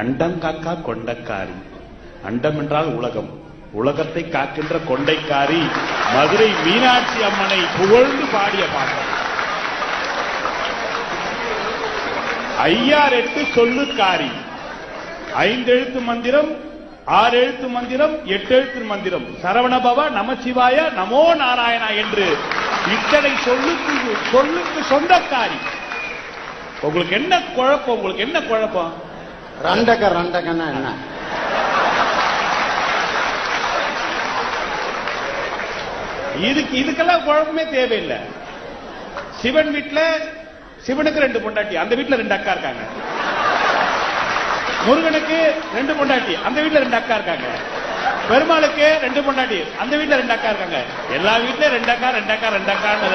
அண்டம் காக்கா கொண்டக்காரி. அண்டம் என்றால் உலகம். உலகத்தை காக்கின்ற கொண்டைக்காரி மதுரை மீனாட்சி அம்மனை புகழ்ந்து பாடிய பாடல். ஐயார் எட்டு சொல்லுக்காரி. ஐந்தெழுத்து மந்திரம் ஆறு எழுத்து மந்திரம் எட்டு எழுத்து மந்திரம். சரவணபவ நமச்சிவாய நமோ நாராயணா என்று இத்தனை சொல்லுக்கு சொல்லுக்கு சொந்தக்காரி. உங்களுக்கு என்ன குழப்பம்? உங்களுக்கு என்ன குழப்பம்? ரண்டக ரண்டகன்னா என்ன? இதுக்கு இதுக்கெல்லாம் குழப்பமே தேவையில்லை. சிவன் வீட்டுல சிவனுக்கு ரெண்டு பொண்டாட்டி அந்த வீட்டுல ரெண்டு அக்கா இருக்காங்க. முருகனுக்கு ரெண்டு பொண்டாட்டி அந்த வீட்டுல ரெண்டு அக்கா இருக்காங்க. பெருமாளுக்கு ரெண்டு பொண்டாட்டி அந்த வீட்டுல ரெண்டு அக்கா இருக்காங்க. எல்லா வீட்லயும் ரெண்டு அக்கா ரெண்டு அக்கா ரெண்டு அக்கான்னு